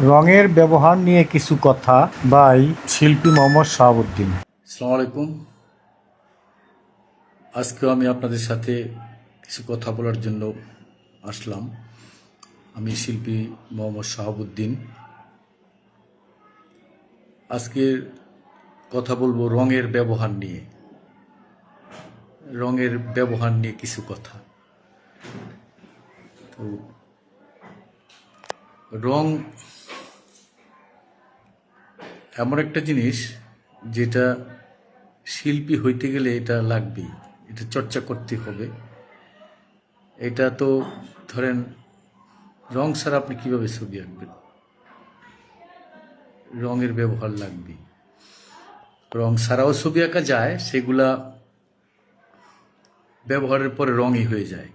রঙের ব্যবহার নিয়ে কিছু কথা বাই শিল্পী মোহাম্মদ শাহাবুদ্দিন। আসসালামু আলাইকুম। আজকেও আমি আপনাদের সাথে কিছু কথা বলার জন্য আসলাম। আমি শিল্পী মোহাম্মদ শাহাবুদ্দিন। আজকের কথা বলব রঙের ব্যবহার নিয়ে। রঙের ব্যবহার নিয়ে কিছু কথা। তো রং এমন একটা জিনিস যেটা শিল্পী হইতে গেলে এটা লাগবেই, এটা চর্চা করতে হবে। এটা তো ধরেন রং ছাড়া আপনি কীভাবে ছবি আঁকবেন? রঙের ব্যবহার লাগবেই। রং ছাড়াও ছবি আঁকা যায়, সেগুলা ব্যবহারের পরে রঙই হয়ে যায়।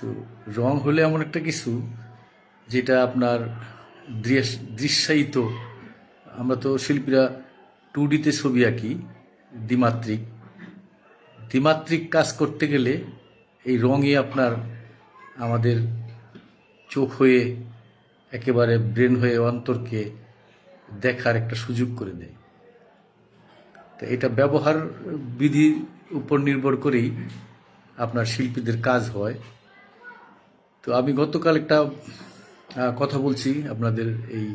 তো রং হলে এমন একটা কিছু যেটা আপনার দৃশ্যায়িত। আমরা তো শিল্পীরা টু ডিতে ছবি আঁকি, দ্বিমাত্রিক। দ্বিমাত্রিক কাজ করতে গেলে এই রঙই আপনার আমাদের চোখ হয়ে একেবারে ব্রেন হয়ে অন্তরকে দেখার একটা সুযোগ করে দেয়। তো এটা ব্যবহার বিধির উপর নির্ভর করেই আপনার শিল্পীদের কাজ হয়। তো আমি গতকাল একটা কথা বলছি আপনাদের এই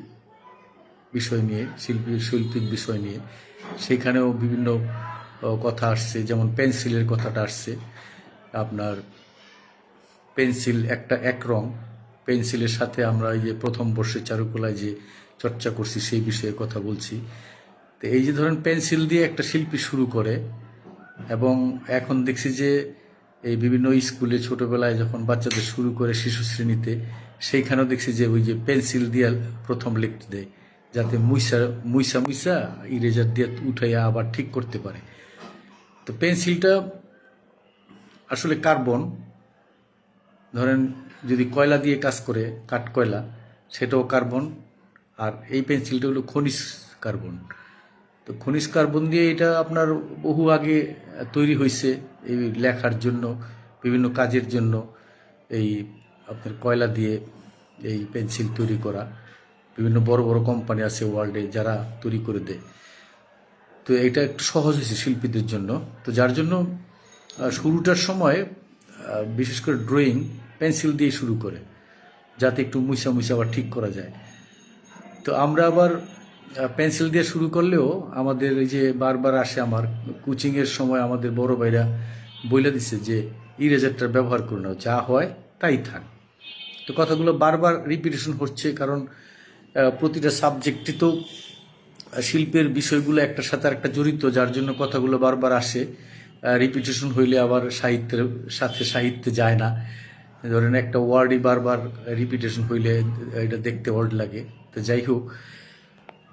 বিষয় নিয়ে, শিল্পী, শৈল্পিক বিষয় নিয়ে। সেইখানেও বিভিন্ন কথা আসছে, যেমন পেন্সিলের কথাটা আসছে। আপনার পেন্সিল একটা এক রং। পেন্সিলের সাথে আমরা এই যে প্রথম বর্ষে চারুকলায় যে চর্চা করছি, সেই বিষয়ে কথা বলছি। তো এই যে ধরেন পেন্সিল দিয়ে একটা শিল্পী শুরু করে, এবং এখন দেখছি যে এই বিভিন্ন স্কুলে ছোটোবেলায় যখন বাচ্চাদের শুরু করে শিশু শ্রেণীতে সেইখানেও দেখছি যে ওই যে পেন্সিল দিয়ে প্রথম লিখতে দেয়, যাতে মুইসা মুইসা মুইসা ইরেজার দিয়ে উঠাইয়া আবার ঠিক করতে পারে। তো পেন্সিলটা আসলে কার্বন, ধরেন যদি কয়লা দিয়ে কাজ করে, কাঠ কয়লা, সেটাও কার্বন, আর এই পেন্সিলটা হলো খনিজ কার্বন। তো খনিজ কার্বন দিয়ে এটা আপনার বহু আগে তৈরি হয়েছে এই লেখার জন্য, বিভিন্ন কাজের জন্য, এই আপনার কয়লা দিয়ে এই পেন্সিল তৈরি করা, বিভিন্ন বড় বড় কোম্পানি আছে ওয়ার্ল্ডে যারা তৈরি করে দেয়। তো এটা একটু সহজ হয়েছে শিল্পীদের জন্য। তো যার জন্য শুরুটার সময় বিশেষ করে ড্রয়িং পেন্সিল দিয়ে শুরু করে, যাতে একটু মুইসা মুইসা আবার ঠিক করা যায়। তো আমরা আবার পেন্সিল দিয়ে শুরু করলেও আমাদের এই যে বারবার আসে আমার কোচিংয়ের সময় আমাদের বড় ভাইরা বলে দিছে যে ইরেজারটার ব্যবহার করে নাও যা হয় তাই থাক। তো কথাগুলো বারবার রিপিটেশন হচ্ছে কারণ প্রতিটা সাবজেক্টে তো শিল্পের বিষয়গুলো একটার সাথে একটা জড়িত, যার জন্য কথাগুলো বারবার আসে। রিপিটেশন হইলে আবার সাহিত্যের সাথে সাহিত্যে যায় না। ধরেন একটা ওয়ার্ডই বারবার রিপিটেশন হইলে এটা দেখতে ওয়ার্ড লাগে। তো যাই হোক,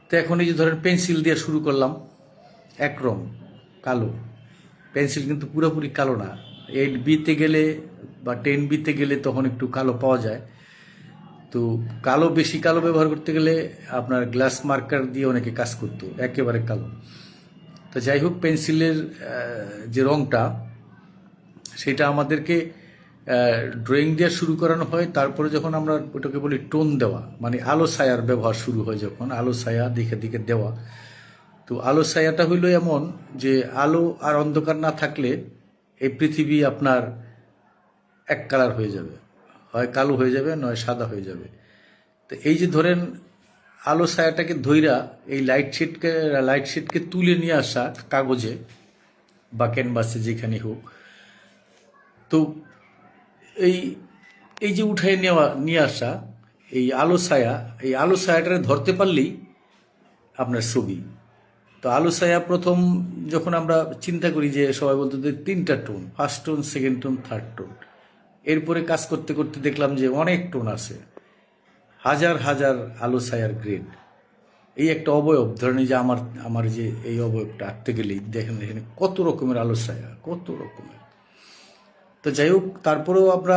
তো এখন এই যে ধরেন পেন্সিল দিয়ে শুরু করলাম এক রং কালো। পেন্সিল কিন্তু পুরোপুরি কালো না। এইট বিতে গেলে বা টেন বিতে গেলে তখন একটু কালো পাওয়া যায়। তো কালো, বেশি কালো ব্যবহার করতে গেলে আপনার গ্লাস মার্কার দিয়ে অনেকে কাজ করতো, একেবারে কালো। তো যাই হোক, পেন্সিলের যে রংটা, সেটা আমাদেরকে ড্রয়িং দেওয়া শুরু করানো হয়। তারপরে যখন আমরা ওটাকে বলি টোন দেওয়া মানে আলো ছায়ার ব্যবহার শুরু হয় যখন, আলো ছায়া দিকে দিকে দেওয়া। তো আলো ছায়াটা হইল এমন যে আলো আর অন্ধকার না থাকলে এই পৃথিবী আপনার এক কালার হয়ে যাবে। হয় কালো হয়ে যাবে, নয় সাদা হয়ে যাবে। তো এই যে ধরেন আলো ছায়াটাকে ধইরা এই লাইট শিটকে লাইট শিটকে তুলে নিয়ে আসা কাগজে বা ক্যানভাসে যেখানে হোক, তো এই এই যে উঠায় নেওয়া, নিয়ে আসা এই আলো ছায়া, এই আলো ছায়াটারে ধরতে পারলেই আপনার ছবি। তো আলো ছায়া প্রথম যখন আমরা চিন্তা করি যে সবাই বলতো তিনটা tone first tone second tone third tone এরপরে কাজ করতে করতে দেখলাম যে অনেক টোন আছে। হাজার হাজার আলো ছায়ার গ্রেড এই একটা অবয়ব, ধরেন যে আমার আমার যে এই অবয়বটা আঁকতে গেলেই দেখেন এখানে কত রকমের আলো ছায়া, কত রকমের। তো যাই হোক, তারপরেও আমরা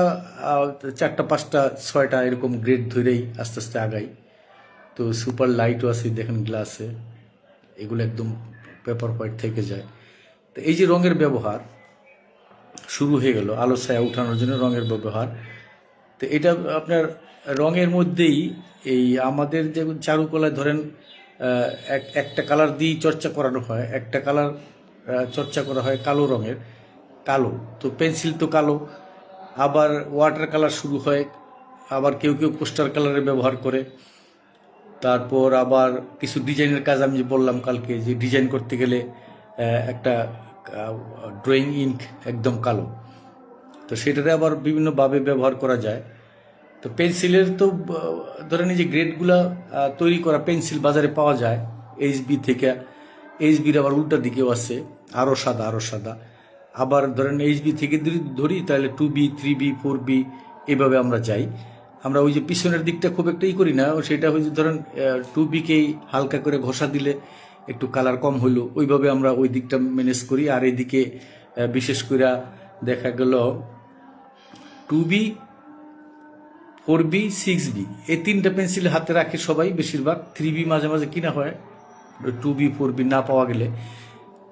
চারটা, পাঁচটা, ছয়টা এরকম গ্রেড ধরেই আস্তে আস্তে আগাই। তো সুপার লাইটও আছে, দেখেন গ্লাসে এগুলো একদম পেপার হোয়াইট থেকে যায়। তো এই যে রঙের ব্যবহার শুরু হয়ে গেল, আলো, ছায়া উঠানোর জন্য রঙের ব্যবহার। তো এটা আপনার রঙের মধ্যেই এই আমাদের যে চারুকলায় ধরেন এক, একটা কালার দিয়েই চর্চা করানো হয়, একটা কালার চর্চা করা হয় কালো রঙের, কালো। তো পেন্সিল তো কালো, আবার ওয়াটার কালার শুরু হয়, আবার কেউ কেউ পোস্টার কালারের ব্যবহার করে। তারপর আবার কিছু ডিজাইনের কাজ আমি যে বললাম কালকে, যে ডিজাইন করতে গেলে একটা ড্রয়িং ইঙ্ক একদম কালো। তো সেটাতে আবার বিভিন্নভাবে ব্যবহার করা যায়। তো পেন্সিলের তো ধরেন যে গ্রেডগুলা তৈরি করা পেন্সিল বাজারে পাওয়া যায়। এইচবি থেকে, এইচবির আবার উল্টা দিকেও আছে। আরও সাদা আরও সাদা। আবার ধরেন এইচবি থেকে যদি ধরি, তাহলে two B three B four B এভাবে আমরা যাই। আমরা ওই যে পিছনের দিকটা খুব একটা ই করি না। সেটা হচ্ছে ধরেন টু বিকেই হালকা করে ঘষা দিলে একটু কালার কম হইল ওইভাবে আমরা ওই দিকটা ম্যানেজ করি। আর এইদিকে আহ, বিশেষ করে দেখা গেল two B four B six B এই তিনটা পেন্সিল হাতে রাখে সবাই বেশিরভাগ। থ্রি বি মাঝে মাঝে কিনা হয় টু বি ফোর বি না পাওয়া গেলে।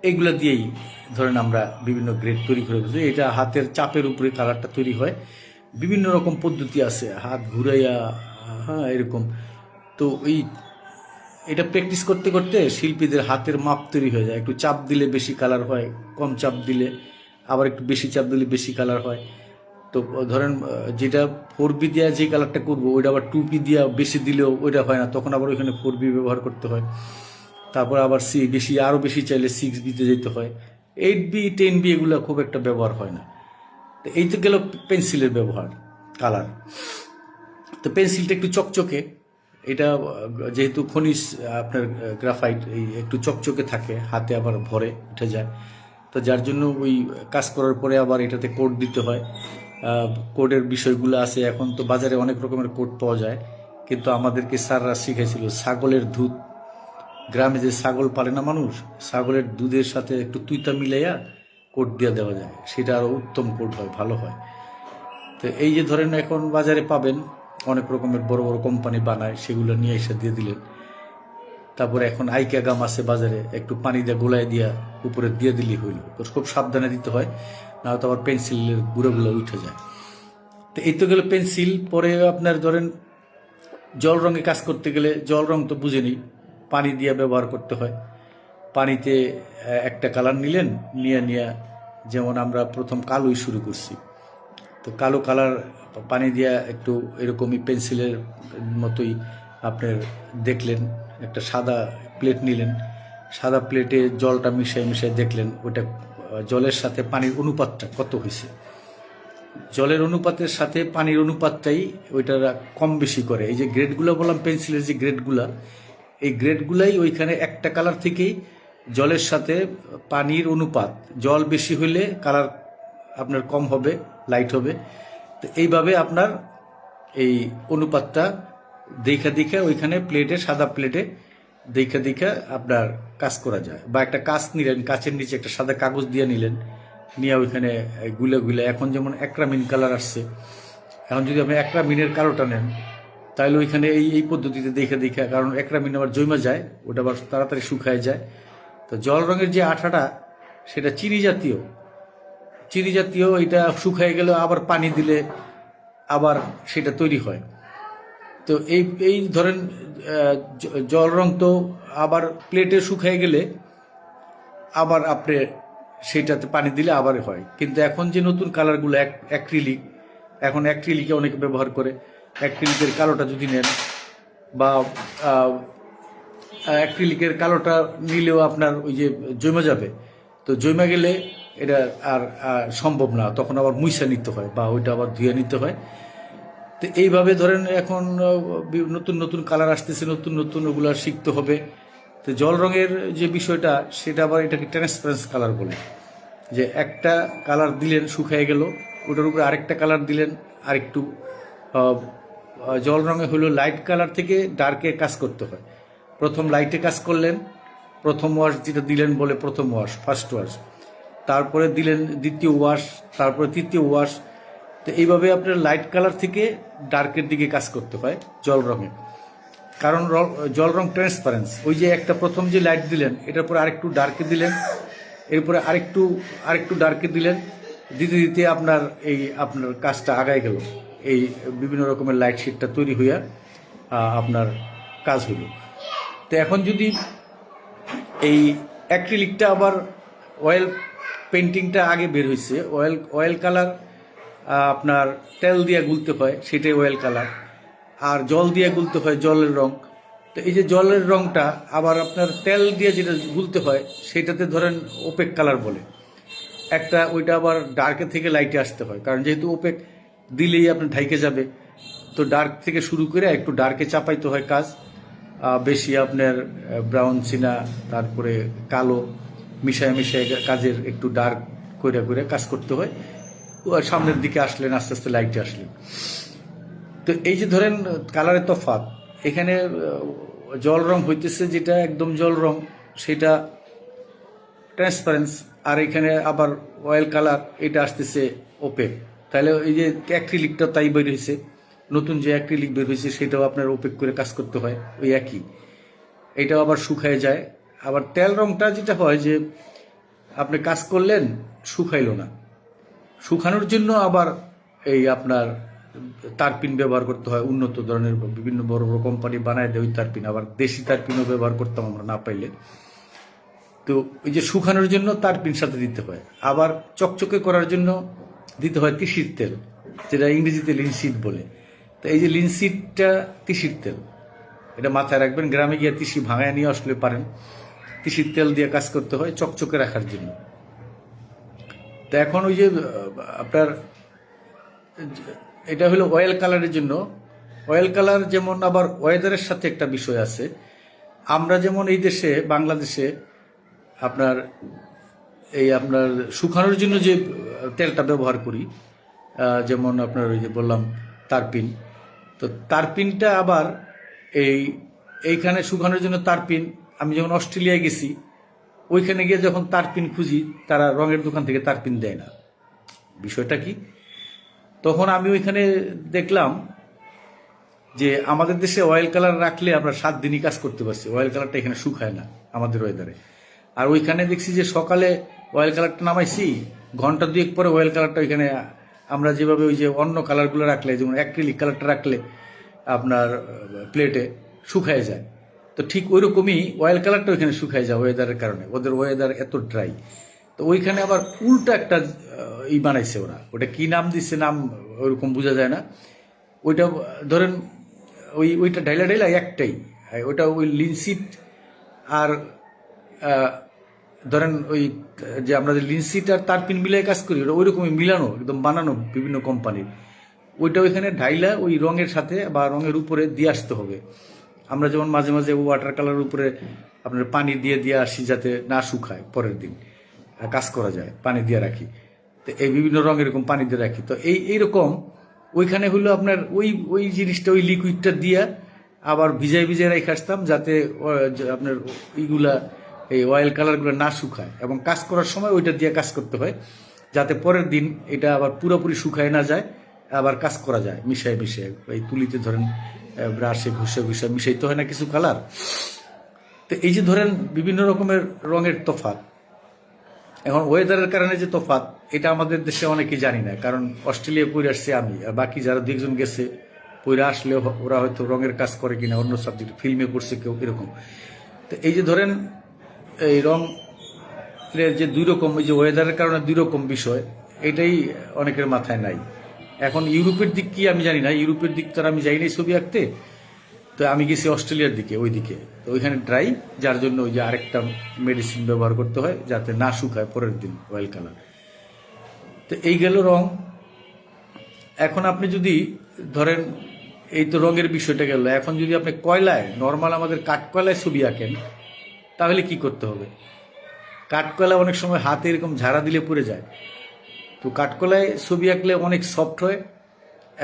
এগুলা দিয়েই ধরেন আমরা বিভিন্ন গ্রেড তৈরি করে ফেলি এটা হাতের চাপের উপরে কালারটা তৈরি হয়। বিভিন্ন রকম পদ্ধতি আছে হাত ঘুরাইয়া হ্যাঁ এরকম। তো এই এটা প্র্যাকটিস করতে করতে শিল্পীদের হাতের মাপ তৈরি হয়ে যায়। একটু চাপ দিলে বেশি কালার হয়, কম চাপ দিলে আবার একটু বেশি চাপ দিলে বেশি কালার হয়। তো, ধরেন যেটা ফোর বি দেওয়া যে কালারটা করব, ওইটা আবার টু বি দেওয়া বেশি দিলেও ওইটা হয় না। তখন আবার ওইখানে ফোর বি ব্যবহার করতে হয়। তারপর আবার সি বেশি আরও বেশি চাইলে সিক্স বিতে যেতে হয়। এইট বি টেন বি এগুলো খুব একটা ব্যবহার হয় না। তো এই তো গেল পেন্সিলের ব্যবহার কালার তো পেন্সিলটা একটু চকচকে। এটা যেহেতু খনিজ আপনার গ্রাফাইট এই একটু চকচকে থাকে, হাতে আবার ভরে উঠে যায়। তো যার জন্য ওই কাজ করার পরে আবার এটাতে কোড দিতে হয়। কোডের বিষয়গুলো আছে এখন, তো বাজারে অনেক রকমের কোড পাওয়া যায়। কিন্তু আমাদেরকে স্যাররা শিখেছিল ছাগলের দুধ। গ্রামে যে ছাগল পালে না মানুষ, ছাগলের দুধের সাথে একটু তুইতা মিলাইয়া কোট দিয়ে দেওয়া যায়। সেটা আরও উত্তম কোট হয়, ভালো হয়। তো এই যে ধরেন এখন বাজারে পাবেন অনেক রকমের বড় বড় কোম্পানি বানায়, সেগুলো নিয়ে এসে দিয়ে দিলেন। তারপরে এখন আইকা গাম আছে বাজারে, একটু পানি দিয়ে গোলায় দিয়া উপরে দিয়ে দিলেই হইল। খুব সাবধানে দিতে হয় না তো আবার পেন্সিলের গুঁড়োগুলো উঠে যায়। তো এই তো গেলে পেন্সিল, পরে আপনার ধরেন জল রঙে কাজ করতে গেলে জল রং তো বুঝেনি, পানি দিয়ে ব্যবহার করতে হয়। পানিতে একটা কালার নিলেন, নিয়ে নিয়ে যেমন আমরা প্রথম কালোই শুরু করছি। তো কালো কালার পানি দিয়া একটু এরকমই পেন্সিলের মতোই আপনার দেখলেন, একটা সাদা প্লেট নিলেন, সাদা প্লেটে জলটা মিশিয়ে মিশিয়ে দেখলেন, ওটা জলের সাথে পানির অনুপাতটা কত হয়েছে? জলের অনুপাতের সাথে পানির অনুপাতটাই ওইটা কম বেশি করে। এই যে গ্রেডগুলো বললাম, পেন্সিলের যে গ্রেডগুলা, এই গ্রেডগুলাই ওইখানে একটা কালার থেকেই জলের সাথে পানির অনুপাত, জল বেশি হইলে কালার আপনার কম হবে। লাইট হবে। তো এইভাবে আপনার এই অনুপাতটা দেখা দেখা ওইখানে প্লেটে সাদা প্লেটে দেখা দেখা আপনার কাজ করা যায়। বা একটা কাজ নিলেন, কাচের নিচে একটা সাদা কাগজ দিয়ে নিলেন, নিয়ে ওইখানে গুলে গুলে, এখন যেমন একরামিন কালার আসছে, এখন যদি আপনি একরামিনের কালোটা নেন, তাহলে ওইখানে এই এই পদ্ধতিতে দেখে দেখে, কারণ একরামিন আবার জমা যায়, ওটা আবার তাড়াতাড়ি শুকায় যায়। তো জল রঙের যে আঠাটা, সেটা চিনি জাতীয় চিনি জাতীয় এটা শুকায় গেলে আবার পানি দিলে আবার সেটা তৈরি হয়। তো এই এই ধরেন জল রং তো আবার প্লেটে শুকায় গেলে আবার আপনি সেটাতে পানি দিলে আবার হয়। কিন্তু এখন যে নতুন কালারগুলো অ্যাক্রিলিক এখন অ্যাক্রিলিকে অনেকে ব্যবহার করে। অ্যাক্রিলিকের কালোটা যদি নেন বা অ্যাক্রিলিকের কালোটা নিলেও আপনার ওই যে জমে যাবে। তো জমে গেলে এটা আর সম্ভব না। তখন আবার মুইসা নিতে হয় বা ওইটা আবার ধুয়ে নিতে হয়। তো এইভাবে ধরেন এখন নতুন নতুন কালার আসতেছে, নতুন নতুন ওগুলো শিখতে হবে। তো জল রঙের যে বিষয়টা, সেটা আবার এটাকে ট্রান্সপারেন্স কালার বলে। যে একটা কালার দিলেন, শুকিয়ে গেল, ওটার উপরে আরেকটা কালার দিলেন, আরেকটু জল রঙে হলো লাইট কালার থেকে ডার্কে কাজ করতে হয়। প্রথম লাইটে কাজ করলেন, প্রথম ওয়াশ যেটা দিলেন বলে প্রথম ওয়াশ ফার্স্ট ওয়াশ তারপরে দিলেন দ্বিতীয় ওয়াশ তারপরে তৃতীয় ওয়াশ তো এইভাবে আপনার লাইট কালার থেকে ডার্কের দিকে কাজ করতে হয় জল রঙে। কারণ জল রং ট্রান্সপারেন্স ওই যে একটা প্রথম যে লাইট দিলেন, এটার পরে আরেকটু ডার্কে দিলেন, এরপরে আরেকটু আরেকটু ডার্কে দিলেন, দিতে দিতে আপনার এই আপনার কাজটা আগায় গেল। এই বিভিন্ন রকমের লাইট শিটটা তৈরি হইয়া আপনার কাজ হইল। তো এখন যদি এই অ্যাক্রিলিকটা আবার অয়েল পেন্টিংটা আগে বের হয়েছে অয়েল অয়েল কালার আপনার তেল দিয়ে গুলতে হয়, সেটাই অয়েল কালার। আর জল দিয়ে গুলতে হয় জলের রং। তো এই যে জলের রংটা, আবার আপনার তেল দিয়ে যেটা গুলতে হয়, সেটাতে ধরেন ওপেক কালার বলে। একটা ওইটা আবার ডার্কে থেকে লাইটে আসতে হয়, কারণ যেহেতু ওপেক দিলেই আপনার ঢাইকে যাবে। তো ডার্ক থেকে শুরু করে একটু ডার্কে চাপাইতে হয় কাজ। বেশি আপনার ব্রাউন সিনা, তারপরে কালো। মিশায় মিশায় কাজের একটু ডার্ক করে করে কাজ করতে হয়। সামনের দিকে আসলেন, আস্তে আস্তে লাইটে আসলেন। তো এই যে ধরেন, কালারের তফাৎ, এখানে জল রং হইতেছে যেটা একদম জল রং, সেটা ট্রান্সপারেন্স আর এখানে আবার অয়েল কালার এটা আসতেছে ওপেক তাহলে এই যে অ্যাক্রিলিকটা তাই বের হয়েছে নতুন যে অ্যাক্রিলিক বের হয়েছে সেটাও আপনার ওপেক করে কাজ করতে হয়, ওই একই। এটাও আবার শুকায় যায় আবার তেল রংটা যেটা হয় যে আপনি কাজ করলেন, শুকাইলো না। শুকানোর জন্য আবার এই আপনার তারপিন ব্যবহার করতে হয়, উন্নত ধরনের বিভিন্ন বড় বড় কোম্পানি বানায় দেয় ওই তারপিন। আবার দেশি তারপিনও ব্যবহার করতাম আমরা না পাইলে। তো ওই যে শুকানোর জন্য তারপিন সাথে দিতে হয়। আবার চকচকে করার জন্য দিতে হয় তিসির তেল, যেটা ইংরেজিতে লিনসিড বলে। তো এই যে লিনসিডটা তিসির তেল, এটা মাথায় রাখবেন। গ্রামে গিয়ে তিসি ভাঙায় নিয়ে আসলে পারেন। তিসির তেল দিয়ে কাজ করতে হয় চকচকে রাখার জন্য। তো এখন ওই যে আপনার, এটা হলো অয়েল কালারের জন্য। অয়েল কালার যেমন আবার ওয়েদারের সাথে একটা বিষয় আছে। আমরা যেমন এই দেশে, বাংলাদেশে আপনার এই আপনার শুকানোর জন্য যে তেলটা ব্যবহার করি যেমন আপনার ওই যে বললাম তারপিন। তো তারপিনটা আবার এই, এইখানে শুকানোর জন্য তারপিন আমি যখন অস্ট্রেলিয়ায় গেছি, ওইখানে গিয়ে যখন তারপিন খুঁজি, তারা রঙের দোকান থেকে তারপিন দেয় না। বিষয়টা কি? তখন আমি ওইখানে দেখলাম যে আমাদের দেশে অয়েল কালার রাখলে আমরা সাত দিনই কাজ করতে পারছি। অয়েল কালারটা এখানে শুকায় না আমাদের ওয়েদারে আর ওইখানে দেখছি যে সকালে অয়েল কালারটা নামাইছি, ঘণ্টা দুয়েক পরে অয়েল কালারটা ওইখানে, আমরা যেভাবে ওই যে অন্য কালারগুলো রাখলে, যেমন অ্যাক্রিলিক কালারটা রাখলে আপনার প্লেটে শুকায় যায়। তো ঠিক ওই রকমই অয়েল কালারটা ওইখানে শুকায় যায় ওয়েদারের কারণে। ওদের ওয়েদার এত ড্রাই তো ওইখানে আবার উল্টা একটা ই বানাইছে ওরা। ওটা কি নাম দিচ্ছে নাম ওইরকম বোঝা যায় না। ওইটা, ধরেন, ওই, ওইটা ডাইলা ডাইলা একটাই। ওটা ওই লিনসিট আর ধরেন ওই, যে আমরা যে লিনসিট আর তারপিন মিলিয়ে কাজ করি, ওটা ওইরকমই মিলানো, একদম বানানো বিভিন্ন কোম্পানির ওইটা ওইখানে ঢাইলা ওই রঙের সাথে বা রঙের উপরে দিয়ে আসতে হবে। আমরা যেমন মাঝে মাঝে ওয়াটার কালারের উপরে আপনার পানি দিয়ে দিয়ে আসি যাতে না শুকায় পরের দিন কাজ করা যায়, পানি দিয়ে রাখি। তো এই বিভিন্ন রঙ এরকম পানি দিয়ে রাখি। তো এই, এইরকম ওইখানে হলো আপনার ওই ওই জিনিসটা, ওই লিকুইডটা দিয়ে আবার ভিজাই ভিজাই রেখে আসতাম যাতে আপনার এইগুলা এই অয়েল কালারগুলো না শুকায় এবং কাজ করার সময় ওইটা দিয়ে কাজ করতে হয় যাতে পরের দিন এটা আবার পুরোপুরি শুকায় না যায়, আবার কাজ করা যায়, মিশায় মিশায়। এই তুলিতে ধরেন ব্রাশে ঘুষে ঘুষে মিশাইতে হয় না কিছু কালার। তো এই যে ধরেন বিভিন্ন রকমের রঙের তফাৎ, এখন ওয়েদারের কারণে যে তফাৎ, এটা আমাদের দেশে অনেকে জানি না, কারণ অস্ট্রেলিয়া পড়ে আসছে আমি, আর বাকি যারা দুইজন গেছে পড়ে আসলে ওরা হয়তো রঙের কাজ করে কিনা, অন্য সাবজেক্ট ফিল্মে পড়ছে কেউ, এরকম। তো এই যে ধরেন, এই রং যে দুই রকম, এই যে ওয়েদারের কারণে দুই রকম বিষয়, এটাই অনেকের মাথায় নাই। এখন ইউরোপের দিক কি আমি জানি না, ইউরোপের দিক তো আমি যাইনি ছবি আঁকতে। তো আমি গেছি অস্ট্রেলিয়ার দিকে ওই দিকে তো ওইখানে ড্রাই যার জন্য ওই যে আরেকটা মেডিসিন ব্যবহার করতে হয়, যাতে না শুকায় পরের দিন অয়েল কালার তো এই গেল রং। এখন আপনি যদি ধরেন, এই তো রঙের বিষয়টা গেল। এখন যদি আপনি কয়লায় নর্মাল আমাদের কাঠকয়লায় ছবি আঁকেন, তাহলে কি করতে হবে? কাঠকয়লা অনেক সময় হাতে এরকম ঝাড়া দিলে পড়ে যায়। তো কাঠকলায় ছবি আঁকলে অনেক সফট হয়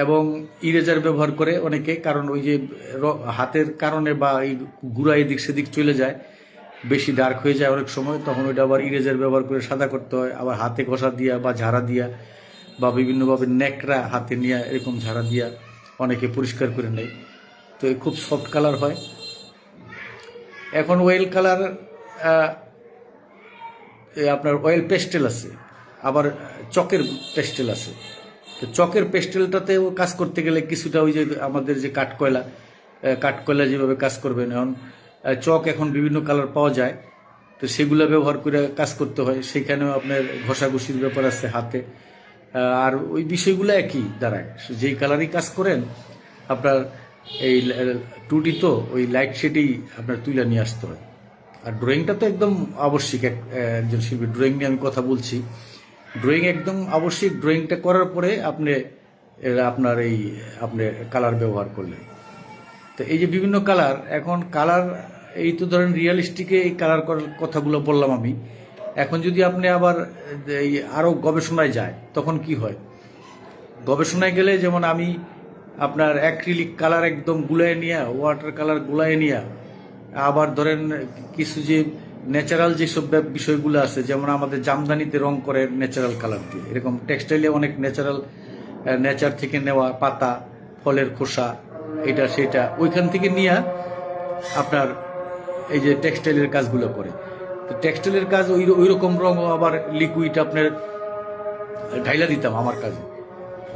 এবং ইরেজার ব্যবহার করে অনেকে, কারণ ওই যে হাতের কারণে বা এই গুড়া এদিক সেদিক চলে যায়, বেশি ডার্ক হয়ে যায় অনেক সময়, তখন ওইটা আবার ইরেজার ব্যবহার করে সাদা করতে হয়, আবার হাতে ঘষা দিয়া বা ঝাড়া দিয়া বা বিভিন্নভাবে নেকড়া হাতে নিয়ে এরকম ঝাড়া দিয়া অনেকে পরিষ্কার করে নেয়। তো এই খুব সফট কালার হয়। এখন ওয়েল কালার আপনার অয়েল পেস্টেল আছে। আবার চকের পেস্টেল আছে। তো চকের পেস্টেলটাতেও কাজ করতে গেলে কিছুটা ওই যে আমাদের যে কাঠকয়লা কাঠকয়লা যেভাবে কাজ করবেন, এখন চক এখন বিভিন্ন কালার পাওয়া যায়, তো সেগুলো ব্যবহার করে কাজ করতে হয়। সেখানেও আপনার ঘষাঘষির ব্যাপার আছে হাতে। আর ওই বিষয়গুলো একই দাঁড়ায়। যেই কালারই কাজ করেন, আপনার এই টুটি তো ওই লাইট শেডেই আপনার তুলে নিয়ে আসতে হয়। আর ড্রয়িংটা তো একদম আবশ্যিক একজন শিল্পী, ড্রয়িং নিয়ে আমি কথা বলছি। ড্রয়িং একদম আবশ্যিক। ড্রয়িংটা করার পরে আপনি আপনার এই, আপনি কালার ব্যবহার করলেন। তো এই যে বিভিন্ন কালার এখন কালার এই তো ধরেন রিয়েলিস্টিকে এই কালার করার কথাগুলো বললাম আমি। এখন যদি আপনি আবার এই আরও গবেষণায় যায়, তখন কি হয়? গবেষণায় গেলে যেমন আমি আপনার অ্যাক্রিলিক কালার একদম গুলায় নিয়ে ওয়াটার কালার গুলায় নিয়ে, আবার ধরেন কিছু যে ন্যাচারাল যেসব বিষয়গুলো আছে, যেমন আমাদের জামদানিতে রং করে ন্যাচারাল কালার দিয়ে। এরকম টেক্সটাইলে অনেক ন্যাচারাল নেচার থেকে নেওয়া পাতা, ফলের খোসা, এটা, সেটা, ওইখান থেকে নিয়ে আপনার এই যে টেক্সটাইলের কাজগুলো করে। তো টেক্সটাইলের কাজ ওই ওই রকম রঙও আবার লিকুইড আপনার, ঢাইলা দিতাম আমার কাজে।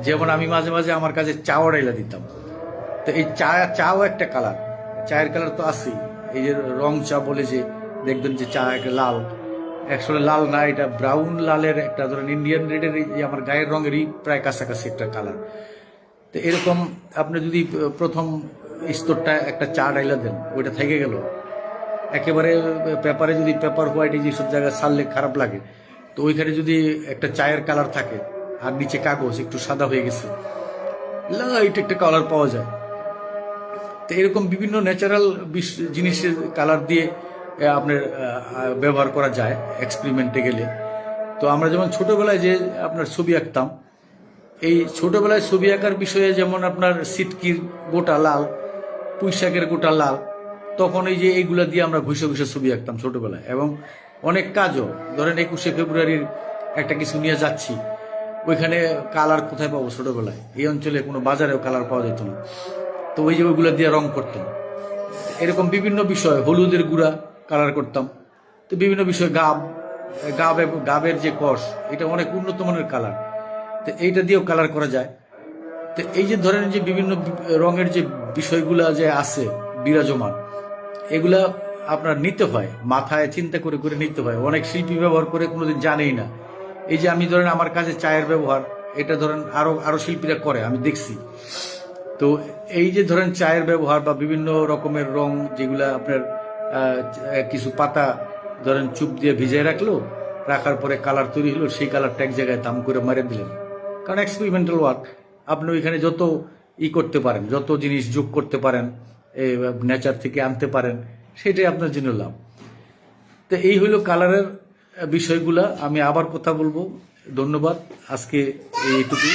যেমন আমি মাঝে মাঝে আমার কাজে চাও ঢাইলা দিতাম। তো এই চা চাও একটা কালার চায়ের কালার তো আছেই। এই যে রং চা বলে যে দেখবেন যে চা একটা লাল। আসলে লাল না, এটা ব্রাউন লালের একটা ধরেন ইন্ডিয়ান রেডের আমার গায়ের রঙেরই প্রায় কাছাকাছি একটা কালার তো এরকম আপনি যদি প্রথম স্তরটা একটা চা ডাইলা দেন, ওইটা থেকে গেল। একেবারে পেপারে যদি পেপার হোয়াইট এই যেসব জায়গায় সারলে খারাপ লাগে, তো ওইখানে যদি একটা চায়ের কালার থাকে, আর নিচে কাগজ একটু সাদা হয়ে গেছে লাইট একটা কালার পাওয়া যায়। তো এরকম বিভিন্ন ন্যাচারাল জিনিসের কালার দিয়ে আপনার ব্যবহার করা যায় এক্সপেরিমেন্টে গেলে। তো আমরা যেমন ছোটোবেলায় যে আপনার ছবি আঁকতাম, এই ছোটোবেলায় ছবি আঁকার বিষয়ে যেমন আপনার সিটকির গোটা লাল, পুঁইশাকের গোটা লাল, তখন এই যে এইগুলা দিয়ে আমরা ঘুষে ঘুষে ছবি আঁকতাম ছোটোবেলায়। এবং অনেক কাজও, ধরেন একুশে ফেব্রুয়ারির একটা কিছু নিয়ে যাচ্ছি, ওইখানে কালার কোথায় পাবো ছোটোবেলায়? এই অঞ্চলে কোনো বাজারেও কালার পাওয়া যেত না। তো ওই যে ওইগুলো দিয়ে রং করতাম। এরকম বিভিন্ন বিষয়, হলুদের গুঁড়া কালার করতাম। তো বিভিন্ন বিষয় গাব গাব গাবের যে কষ, এটা অনেক উন্নত মানের কালার তো এইটা দিয়েও কালার করা যায়। তো এই যে ধরেন যে বিভিন্ন রঙের যে বিষয়গুলা যে আছে, বিরাজমান, এগুলা আপনার নিতে হয়। মাথায় চিন্তা করে করে নিতে হয়। অনেক শিল্পী ব্যবহার করে কোনোদিন জানেই না। এই যে আমি ধরেন আমার কাছে চায়ের ব্যবহার, এটা ধরেন আরও আরও শিল্পীরা করে, আমি দেখছি। তো এই যে ধরেন চায়ের ব্যবহার বা বিভিন্ন রকমের রং যেগুলা আপনার কিছু পাতা ধরেন চুপ দিয়ে ভিজিয়ে রাখল, রাখার পরে কালার তৈরি হলো, সেই কালারটা এক জায়গায় দাম করে মারে দিলেন। কারণ এক্সপেরিমেন্টাল ওয়ার্ক আপনি ওইখানে যত ই করতে পারেন, যত জিনিস যোগ করতে পারেন নেচার থেকে আনতে পারেন, সেটাই আপনার জন্য লাভ। তো এই হলো কালারের বিষয়গুলা, আমি আবার কথা বলব। ধন্যবাদ। আজকে এইটুকু